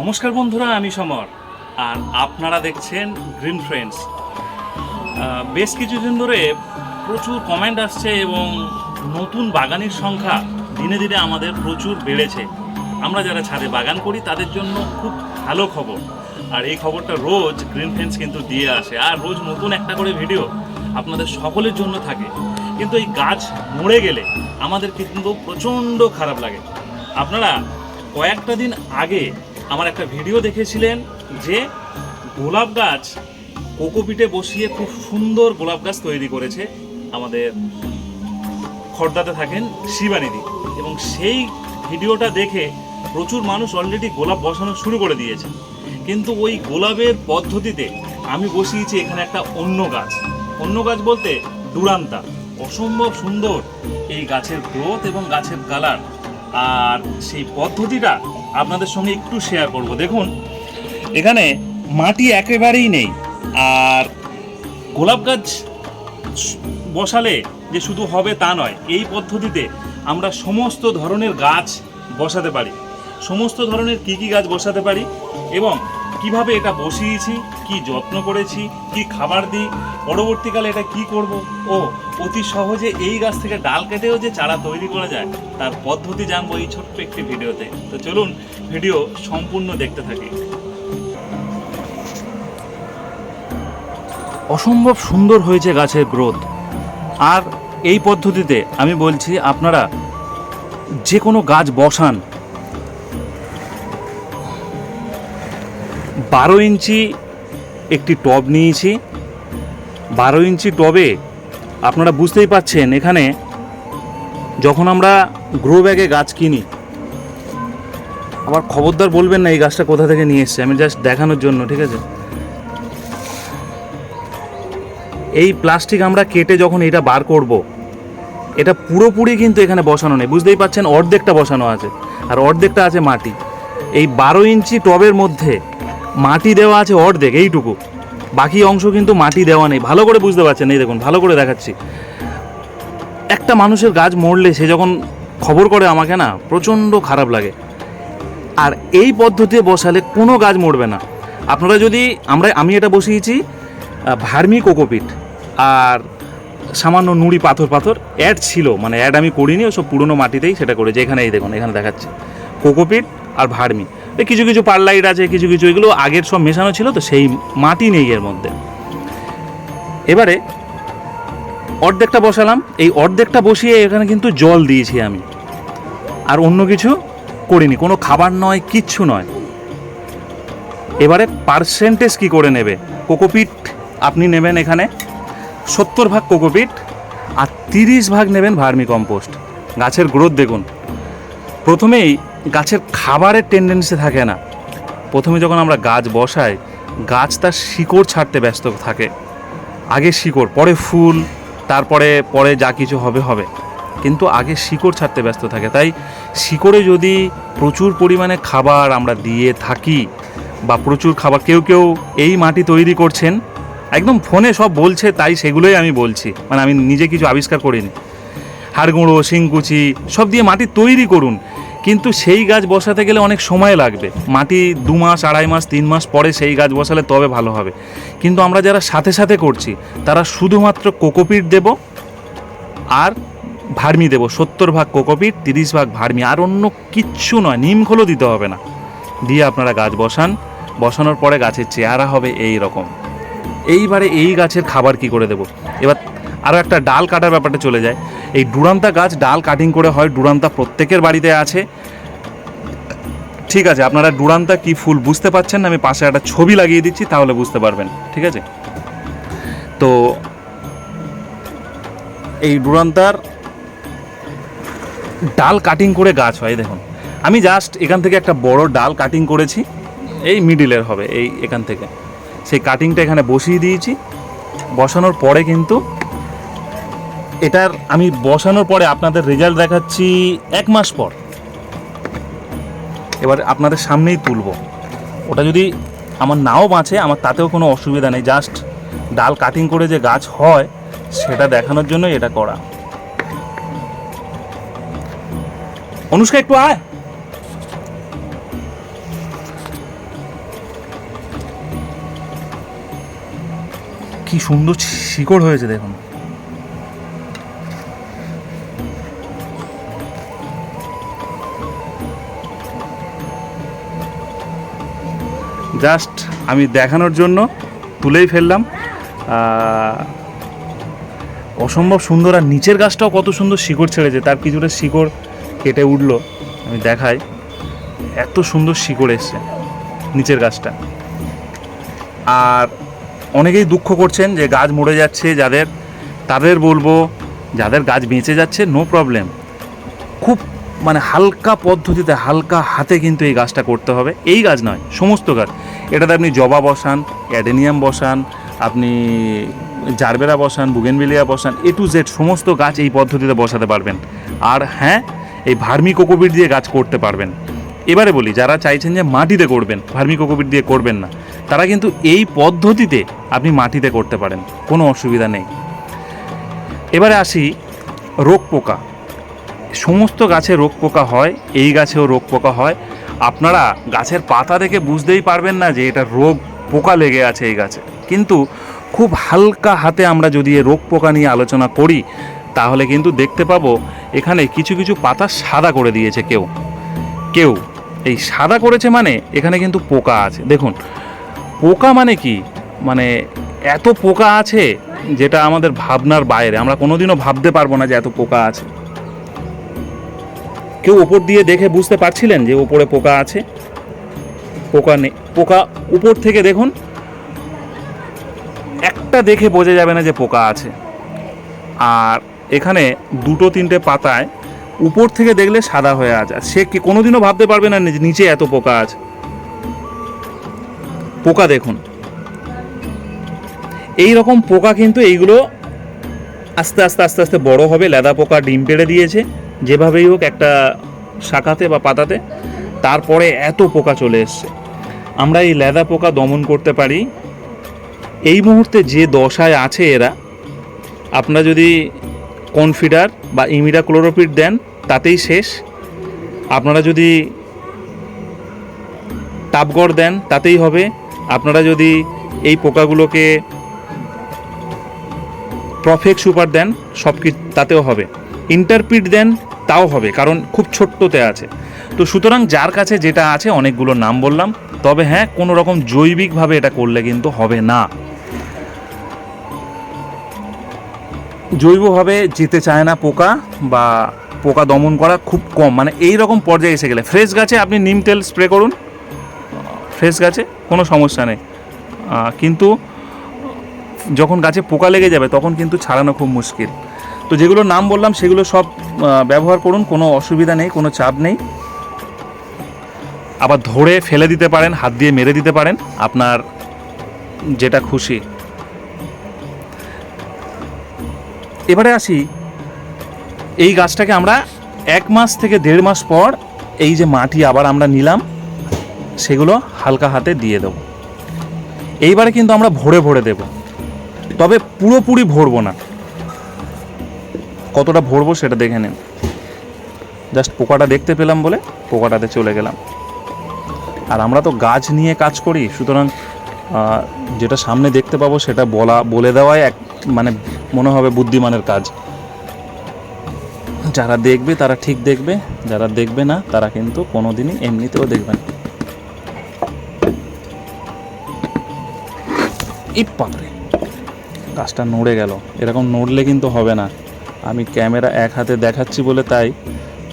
নমস্কার বন্ধুরা, আমি সমর। আর আপনারা দেখছেন গ্রিন ফ্রেন্ডস বেশ কিছুদিন ধরে প্রচুর কমেন্ট আসছে এবং নতুন বাগানের সংখ্যা দিনে দিনে আমাদের প্রচুর বেড়েছে। আমরা যারা ছাদে বাগান করি, তাদের জন্য খুব ভালো খবর। আর এই খবরটা রোজ গ্রিন ফ্রেন্ডস কিন্তু দিয়ে আসে। আর রোজ নতুন একটা করে ভিডিও আপনাদের সকলের জন্য থাকে। কিন্তু এই গাছ মরে গেলে আমাদের কিন্তু প্রচণ্ড খারাপ লাগে। আপনারা কয়েকটা দিন আগে আমার একটা ভিডিও দেখেছিলেন যে গোলাপ গাছ কোকোপিটে বসিয়ে খুব সুন্দর গোলাপ গাছ তৈরি করেছে আমাদের খর্দাতে থাকেন শিবানিদি এবং সেই ভিডিওটা দেখে প্রচুর মানুষ অলরেডি গোলাপ বসানো শুরু করে দিয়েছে। কিন্তু ওই গোলাপের পদ্ধতিতে আমি বসিয়েছি এখানে একটা অন্য গাছ। অন্য গাছ বলতে ডুরান্তা অসম্ভব সুন্দর এই গাছের গ্রোথ এবং গাছের কালার আর সেই পদ্ধতিটা আপনাদের সঙ্গে একটু শেয়ার করব। দেখুন, এখানে মাটি একেবারেই নেই। আর গোলাপ গাছ বসালে যে শুধু হবে তা নয়, এই পদ্ধতিতে আমরা সমস্ত ধরনের গাছ বসাতে পারি। সমস্ত ধরনের কি কি গাছ বসাতে পারি এবং কীভাবে এটা বসিয়েছি কি যত্ন করেছি, কি খাবার দিই, পরবর্তীকালে এটা কি করব? ও, অতি সহজে এই গাছ থেকে ডাল কেটেও যে চারা তৈরি করা যায়, তার পদ্ধতি জানব এই ছোট্ট একটি ভিডিওতে। তো চলুন, ভিডিও সম্পূর্ণ দেখতে থাকি। অসম্ভব সুন্দর হয়েছে গাছের গ্রোথ। আর এই পদ্ধতিতে আমি বলছি, আপনারা যে কোনো গাছ বসান। বারো ইঞ্চি একটি টব নিয়েছি। বারো ইঞ্চি টবে আপনারা বুঝতেই পাচ্ছেন এখানে যখন আমরা গ্রো ব্যাগে গাছ কিনি আবার খবরদার বলবেন না এই গাছটা কোথা থেকে নিয়ে এসছে, আমি জাস্ট দেখানোর জন্য, ঠিক আছে? এই প্লাস্টিক আমরা কেটে যখন এটা বার করব, এটা পুরোপুরি কিন্তু এখানে বসানো নেই, বুঝতেই পাচ্ছেন অর্ধেকটা বসানো আছে, আর অর্ধেকটা আছে মাটি। এই বারো ইঞ্চি টবের মধ্যে মাটি দেওয়া আছে অর্ধেক, এইটুকু। বাকি অংশ কিন্তু মাটি দেওয়া নেই। ভালো করে বুঝতে পারছেন, এই দেখুন, ভালো করে দেখাচ্ছি। একটা মানুষের গাছ মরলে সে যখন খবর করে আমাকে না, প্রচণ্ড খারাপ লাগে। আর এই পদ্ধতি বসালে কোনো গাছ মরবে না। আপনারা যদি, আমরা, আমি এটা বসিয়েছি ভার্মি কোকোপিট আর সামান্য নুড়ি পাথর পাথর। অ্যাড ছিল মানে অ্যাড আমি করিনি, ওসব পুরনো মাটিতেই সেটা করেছি। এখানে এই দেখুন, এখানে দেখাচ্ছে। কোকোপিট আর ভার্মি। কিছু কিছু পারলাইট আছে, কিছু কিছু এগুলো আগের সব মেশানো ছিল তো সেই মাটি নেই এর মধ্যে। এবারে অর্ধেকটা বসালাম, এই অর্ধেকটা বসিয়ে এখানে কিন্তু জল দিয়েছি আমি। আর অন্য কিছু করিনি, কোনো খাবার নয়, কিচ্ছু নয়। এবারে পার্সেন্টেজ কি করে নেবে? কোকোপিট আপনি নেবেন এখানে সত্তর ভাগ কোকোপিট আর তিরিশ ভাগ নেবেন ভার্মি কম্পোস্ট গাছের গ্রোথ দেখুন। প্রথমেই গাছের খাবারের টেন্ডেন্সি থাকে না। প্রথমে যখন আমরা গাছ বসাই, গাছ তার শিকড় ছাড়তে ব্যস্ত থাকে। আগে শিকড়, পরে ফুল, তারপরে, পরে যা কিছু হবে হবে। কিন্তু আগে শিকড় ছাড়তে ব্যস্ত থাকে। তাই শিকড়ে যদি প্রচুর পরিমাণে খাবার আমরা দিয়ে থাকি বা প্রচুর খাবার, কেউ কেউ এই মাটি তৈরি করছেন, একদম ফোনে সব বলছে, তাই সেগুলোই আমি বলছি। মানে আমি নিজে কিছু আবিষ্কার করিনি। হাড়গুঁড়ো শিংকুচি, সব দিয়ে মাটি তৈরি করুন। কিন্তু সেই গাছ বসাতে গেলে অনেক সময় লাগবে। মাটি দু মাস, আড়াই মাস, তিন মাস পরে সেই গাছ বসালে তবে ভালো হবে। কিন্তু আমরা যারা সাথে সাথে করছি, তারা শুধুমাত্র কোকোপিট দেব আর ভার্মি দেব। সত্তর ভাগ কোকোপিট, তিরিশ ভাগ ভার্মি, আর অন্য কিচ্ছু নয় নিমখোলও দিতে হবে না। দিয়ে আপনারা গাছ বসান। বসানোর পরে গাছের চেহারা হবে এই রকম। এইবারে এই গাছের খাবার কি করে দেব? এবার আরও একটা ডাল কাটার ব্যাপারটা চলে যায়। এই ডুরান্তা গাছ ডাল কাটিং করে হয়, ডুরান্তা প্রত্যেকের বাড়িতে আছে। ঠিক আছে, আপনারা ডুরান্তা কি ফুল বুঝতে পারছেন না, আমি পাশে একটা ছবি লাগিয়ে দিচ্ছি, তাহলে বুঝতে পারবেন। ঠিক আছে? তো এই ডুরান্তার ডাল কাটিং করে গাছ হয় দেখুন। আমি জাস্ট এখান থেকে একটা বড় ডাল কাটিং করেছি, এই মিডিলের হবে, এই এখান থেকে। সেই কাটিংটা এখানে বসিয়ে দিয়েছি। বসানোর পরে কিন্তু এটার আমি বসানোর পরে আপনাদের রেজাল্ট দেখাচ্ছি এক মাস পর। এবার আপনাদের সামনেই তুলব। ওটা যদি আমার নাও বাঁচে, আমার তাতেও কোনো অসুবিধা নেই। জাস্ট ডাল কাটিং করে যে গাছ হয়, সেটা দেখানোর জন্য এটা করা। অনুষ্কা, একটু আয়। কি সুন্দর শিকড় হয়েছে দেখুন। জাস্ট আমি দেখানোর জন্য তুলেই ফেললাম। অসম্ভব সুন্দর আর নিচের গাছটাও কত সুন্দর শিকড় ছেড়েছে, তার কিছুটা শিকড় কেটে উঠল, আমি দেখাই। এত সুন্দর শিকড় এসছে নিচের গাছটা। আর অনেকেই দুঃখ করছেন যে গাছ মরে যাচ্ছে যাদের, তাদের বলব, যাদের গাছ বেঁচে যাচ্ছে নো প্রবলেম খুব মানে হালকা পদ্ধতিতে, হালকা হাতে কিন্তু এই গাছটা করতে হবে। এই গাছ নয়, সমস্ত গাছ। এটাতে আপনি জবা বসান, অ্যাডেনিয়াম বসান, আপনি জারবেরা বসান বুগেনবিলিয়া বসান এ টু জেড সমস্ত গাছ এই পদ্ধতিতে বসাতে পারবেন। আর হ্যাঁ এই ভার্মি কোকোপিট দিয়ে গাছ করতে পারবেন। এবারে বলি, যারা চাইছেন যে মাটিতে করবেন ভার্মি কোকোপিট দিয়ে করবেন না, তারা কিন্তু এই পদ্ধতিতে আপনি মাটিতে করতে পারেন, কোনো অসুবিধা নেই। এবারে আসি রোগ পোকা। সমস্ত গাছে রোগ পোকা হয়, এই গাছেও রোগ পোকা হয়। আপনারা গাছের পাতা দেখে বুঝতেই পারবেন না যে এটা রোগ পোকা লেগে আছে এই গাছে। কিন্তু খুব হালকা হাতে আমরা যদি রোগ পোকা নিয়ে আলোচনা করি, তাহলে কিন্তু দেখতে পাবো এখানে কিছু কিছু পাতা সাদা করে দিয়েছে কেউ। কেউ। এই সাদা করেছে মানে এখানে কিন্তু পোকা আছে। দেখুন, পোকা মানে কি? মানে এত পোকা আছে যেটা আমাদের ভাবনার বাইরে। আমরা কোনোদিনও ভাবতে পারব না যে এত পোকা আছে। কেউ ওপর দিয়ে দেখে বুঝতে পারছিলেন যে ওপরে পোকা আছে? পোকা নেই। পোকা উপর থেকে দেখুন, একটা দেখে বোঝা যাবে না যে পোকা আছে। আর এখানে দুটো তিনটে পাতায় উপর থেকে দেখলে সাদা হয়ে আছে। সে কি কোনোদিনও ভাবতে পারবে না নিচে এত পোকা আছে? পোকা দেখুন। এই রকম পোকা কিন্তু এইগুলো আস্তে আস্তে আস্তে আস্তে বড় হবে। লেদা পোকা, ডিম পেড়ে দিয়েছে। যেভাবেই হোক একটা শাখাতে বা পাতাতে, তারপরে এত পোকা চলে এসছে। আমরা এই লেদা পোকা দমন করতে পারি। এই মুহূর্তে যে দশায় আছে এরা, আপনারা যদি কনফিডার বা ইমিডা ক্লোরোপিড দেন, তাতেই শেষ। আপনারা যদি টাপগড় দেন, তাতেই হবে। আপনারা যদি এই পোকাগুলোকে প্রফেক্ট সুপার দেন সব তাতেও হবে। ইন্টারপিট দেন তাও হবে, কারণ খুব ছোট্টতে আছে। তো সুতরাং যার কাছে যেটা আছে, অনেকগুলো নাম বললাম, তবে হ্যাঁ কোনো রকম জৈবিকভাবে এটা করলে কিন্তু হবে না। জৈবভাবে যেতে চায় না পোকা বা পোকা দমন করা খুব কম মানে এই রকম পর্যায়ে এসে গেলে। ফ্রেশ গাছে আপনি নিম তেল স্প্রে করুন। ফ্রেশ গাছে কোনো সমস্যা নেই। কিন্তু যখন গাছে পোকা লেগে যাবে, তখন কিন্তু ছাড়ানো খুব মুশকিল। তো যেগুলো নাম বললাম, সেগুলো সব ব্যবহার করুন, কোনো অসুবিধা নেই, কোনো চাপ নেই। আবার ধরে ফেলে দিতে পারেন, হাত দিয়ে মেরে দিতে পারেন, আপনার যেটা খুশি। এবারে আসি, এই গাছটাকে আমরা এক মাস থেকে দেড় মাস পর এই যে মাটি আবার আমরা নিলাম, সেগুলো হালকা হাতে দিয়ে দেবো। এইবারে কিন্তু আমরা ভরে ভরে দেব, তবে পুরোপুরি ভরবো না। কতটা ভরবো সেটা দেখে নিন। জাস্ট পোকাটা দেখতে পেলাম বলে পোকাটাতে চলে গেলাম। আর আমরা তো গাছ নিয়ে কাজ করি, সুতরাং যেটা সামনে দেখতে পাবো সেটা বলা, বলে দেওয়াই এক মানে মনে হবে বুদ্ধিমানের কাজ। যারা দেখবে তারা ঠিক দেখবে, যারা দেখবে না তারা কিন্তু কোনোদিনই এমনিতেও দেখবে না। এই পাপড়ে গাছটা নড়ে গেল। এরকম নড়লে কিন্তু হবে না। আমি ক্যামেরা এক হাতে দেখাচ্ছি বলে তাই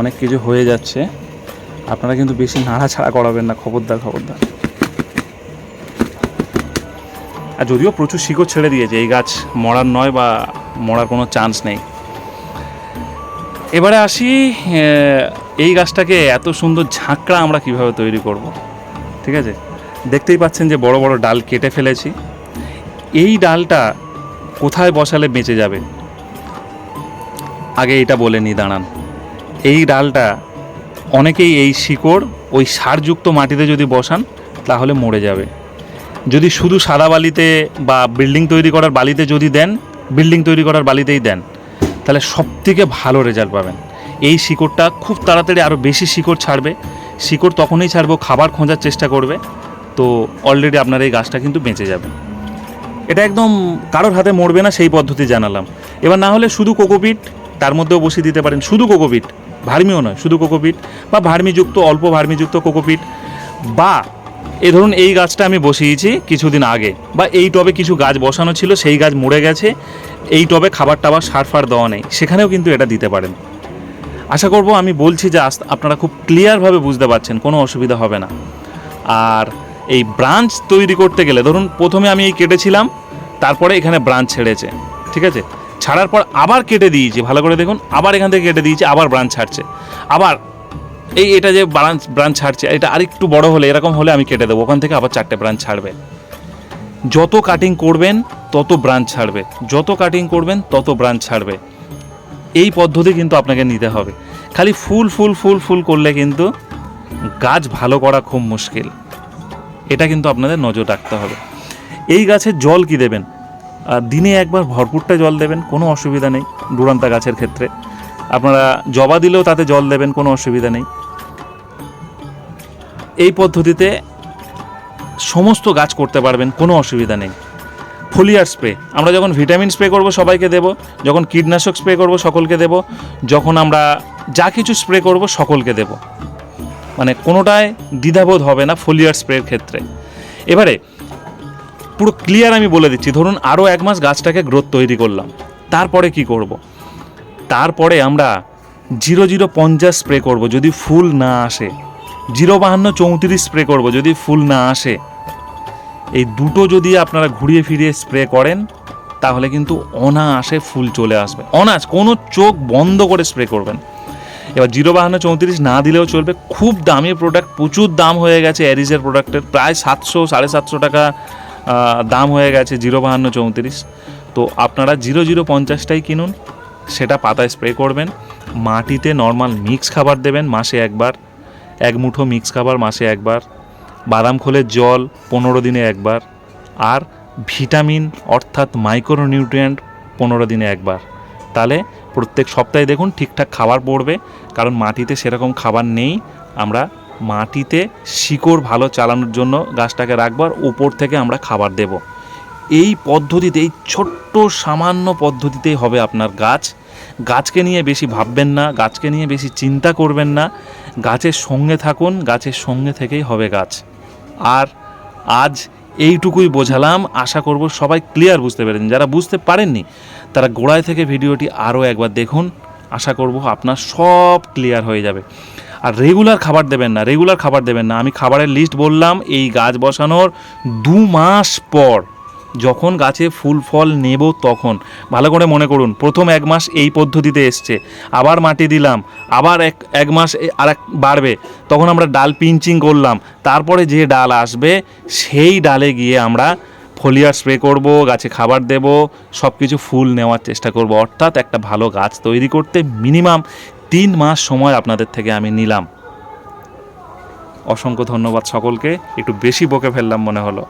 অনেক কিছু হয়ে যাচ্ছে। আপনারা কিন্তু বেশি নাড়াছাড়া করাবেন না, খবরদার খবরদার। আর যদিও প্রচুর শিকড় ছেড়ে দিয়েছে, এই গাছ মরার নয় বা মরার কোনো চান্স নেই। এবারে আসি এই গাছটাকে এত সুন্দর ঝাঁকড়া আমরা কীভাবে তৈরি করব? ঠিক আছে? দেখতেই পাচ্ছেন যে বড় বড় ডাল কেটে ফেলেছি। এই ডালটা কোথায় বসালে বেঁচে যাবে? আগে এটা বলে নি, দাঁড়ান। এই ডালটা, অনেকেই এই শিকড়, ওই সারযুক্ত মাটিতে যদি বসান, তাহলে মরে যাবে। যদি শুধু সাদা বালিতে বা বিল্ডিং তৈরি করার বালিতে যদি দেন, বিল্ডিং তৈরি করার বালিতেই দেন, তাহলে সব থেকে ভালো রেজাল্ট পাবেন। এই শিকড়টা খুব তাড়াতাড়ি আরও বেশি শিকড় ছাড়বে। শিকড় তখনই ছাড়বো, খাবার খোঁজার চেষ্টা করবে। তো অলরেডি আপনার এই গাছটা কিন্তু বেঁচে যাবে। এটা একদম কারোর হাতে মরবে না, সেই পদ্ধতি জানালাম। এবার না হলে শুধু কোকোপিট তার মধ্যেও বসিয়ে দিতে পারেন শুধু কোকোপিট। ভার্মিও নয়, শুধু কোকোপিট বা ভার্মিযুক্ত, অল্প ভার্মিযুক্ত কোকোপিট। বা এ ধরুন এই গাছটা আমি বসিয়েছি কিছুদিন আগে, বা এই টবে কিছু গাছ বসানো ছিল, সেই গাছ মরে গেছে, এই টবে খাবার টাবার সার ফার দেওয়া নেই, সেখানেও কিন্তু এটা দিতে পারেন। আশা করব আমি বলছি যে আপনারা খুব ক্লিয়ারভাবে বুঝতে পারছেন, কোনো অসুবিধা হবে না। আর এই ব্রাঞ্চ তৈরি করতে গেলে, ধরুন প্রথমে আমি এই কেটেছিলাম, তারপরে এখানে ব্রাঞ্চ ছেড়েছে, ঠিক আছে? ছাড়ার পর আবার কেটে দিয়েছি, ভালো করে দেখুন, আবার এখান থেকে কেটে দিয়েছি, আবার ব্রাঞ্চ ছাড়ছে। আবার এই এটা যে ব্রাঞ্চ ব্রাঞ্চ ছাড়ছে, এটা আরেকটু বড় হলে, এরকম হলে আমি কেটে দেবো, ওখান থেকে আবার চারটে ব্রাঞ্চ ছাড়বে। যত কাটিং করবেন, তত ব্রাঞ্চ ছাড়বে, যত কাটিং করবেন, তত ব্রাঞ্চ ছাড়বে। এই পদ্ধতি কিন্তু আপনাকে নিতে হবে। খালি ফুল ফুল ফুল ফুল করলে কিন্তু গাছ ভালো করা খুব মুশকিল। এটা কিন্তু আপনাদের নজর রাখতে হবে। এই গাছের জল কি দেবেন? দিনে একবার ভরপুরটা জল দেবেন, কোনো অসুবিধা নেই ডুরান্তা গাছের ক্ষেত্রে। আপনারা জবা দিলেও তাতে জল দেবেন, কোনো অসুবিধা নেই। এই পদ্ধতিতে সমস্ত গাছ করতে পারবেন, কোনো অসুবিধা নেই। ফোলিয়ার স্প্রে, আমরা যখন ভিটামিন স্প্রে করব সবাইকে দেব, যখন কীটনাশক স্প্রে করব সকলকে দেব, যখন আমরা যা কিছু স্প্রে করব সকলকে দেব। মানে কোনোটায় দ্বিধাবোধ হবে না ফোলিয়ার স্প্রের ক্ষেত্রে। এবারে পুরো ক্লিয়ার আমি বলে দিচ্ছি। ধরুন আরও এক মাস গাছটাকে গ্রোথ তৈরি করলাম। তারপরে কি করব? তারপরে আমরা জিরো জিরো পঞ্চাশ স্প্রে করব যদি ফুল না আসে। জিরো বাহান্ন চৌত্রিশ স্প্রে করব যদি ফুল না আসে। এই দুটো যদি আপনারা ঘুরিয়ে ফিরিয়ে স্প্রে করেন, তাহলে কিন্তু অনায়াসে ফুল চলে আসবে। অনায়াস, কোনো চোখ বন্ধ করে স্প্রে করবেন। এবার জিরো বাহান্ন চৌত্রিশ না দিলেও চলবে। খুব দামি প্রোডাক্ট প্রচুর দাম হয়ে গেছে অ্যারিজের প্রোডাক্টের প্রায় সাতশো, সাড়ে সাতশো টাকা দাম হয়ে গেছে জিরো বাহান্ন চৌত্রিশ। তো আপনারা জিরো জিরো পঞ্চাশটাই কিনুন, সেটা পাতায় স্প্রে করবেন। মাটিতে নর্মাল মিক্স খাবার দেবেন মাসে একবার। এক মুঠো মিক্স খাবার মাসে একবার। বাদাম খোলের জল পনেরো দিনে একবার। আর ভিটামিন অর্থাৎ মাইক্রোনিউট্রিয়েন্ট পনেরো দিনে একবার। তাহলে প্রত্যেক সপ্তাহে দেখুন ঠিকঠাক খাবার পড়বে, কারণ মাটিতে সেরকম খাবার নেই। আমরা মাটিতে শিকড় ভালো চালানোর জন্য গাছটাকে রাখবার, উপর থেকে আমরা খাবার দেব। এই পদ্ধতিতে, এই ছোট্ট সামান্য পদ্ধতিতেই হবে আপনার গাছ। গাছকে নিয়ে বেশি ভাববেন না, গাছকে নিয়ে বেশি চিন্তা করবেন না। গাছের সঙ্গে থাকুন, গাছের সঙ্গে থেকেই হবে গাছ। আর আজ এইটুকুই বোঝালাম। আশা করব সবাই ক্লিয়ার বুঝতে পেরেছেন। যারা বুঝতে পারেননি, তারা গোড়ায় থেকে ভিডিওটি আরও একবার দেখুন। আশা করব আপনার সব ক্লিয়ার হয়ে যাবে। আর রেগুলার খাবার দেবেন না রেগুলার খাবার দেবেন না। আমি খাবারের লিস্ট বললাম, এই গাছ বসানোর দু মাস পর যখন গাছে ফুল, ফল নেব তখন। ভালো করে মনে করুন, প্রথম এক মাস এই পদ্ধতিতে এসছে। আবার মাটি দিলাম, আবার এক এক মাস আর এক বাড়বে। তখন আমরা ডাল পিঞ্চিং করলাম। তারপরে যে ডাল আসবে, সেই ডালে গিয়ে আমরা ফলিয়ার স্প্রে করব, গাছে খাবার দেব সব কিছু ফুল নেওয়ার চেষ্টা করব। অর্থাৎ একটা ভালো গাছ তৈরি করতে মিনিমাম তিন মাস সময় আপনাদের থেকে আমি নিলাম। অসংখ্য ধন্যবাদ সকলকে। একটু বেশি বকে ফেললাম মনে হলো।